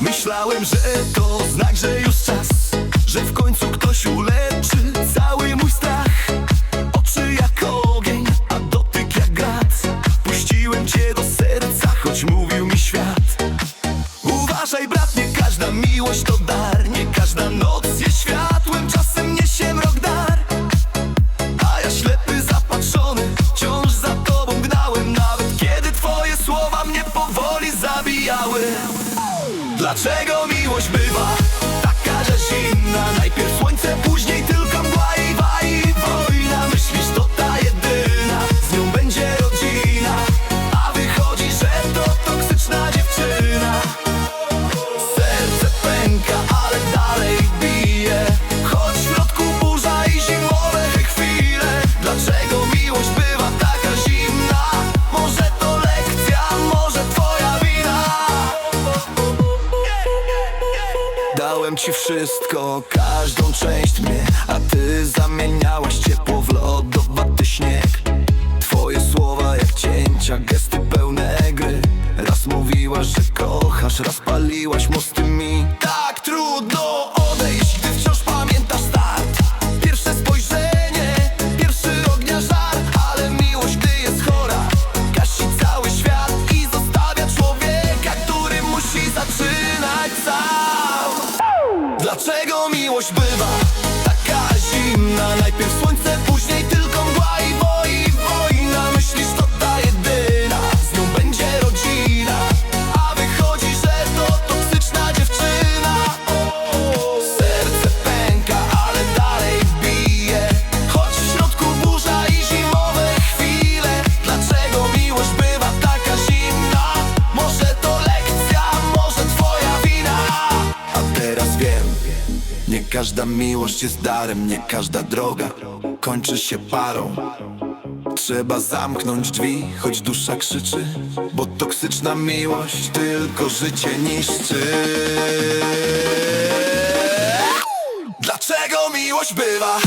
Myślałem, że to znak, że już czas Że w końcu ktoś uleczy cały mój strach. Oczy jak ogień, a dotyk jak grat. Puściłem cię do serca, choć mówił mi świat. Uważaj brat, nie każda miłość to dar Nie każda noc jest światłem, czasem niesie mrok dar. A ja ślepy, zapatrzony, wciąż za tobą gnałem Nawet kiedy twoje słowa mnie powoli zabijały Dlaczego miłość bywa Dałem ci wszystko, każdą część mnie A ty zamieniałaś ciepło w lodowaty śnieg. Twoje słowa jak cięcia, gesty pełne gry. Raz mówiłaś, że kochasz, raz paliłaś mosty mi. Tak trudno odejść, gdy wciąż pamiętasz start. Pierwsze spojrzenie, pierwszy ognia żar Ale miłość, gdy jest chora Gasi cały świat i zostawia człowieka Który musi zaczynać sam Dlaczego miłość bywa każda miłość jest darem Nie każda droga kończy się parą. Trzeba zamknąć drzwi, choć dusza krzyczy Bo toksyczna miłość tylko życie niszczy. Dlaczego miłość bywa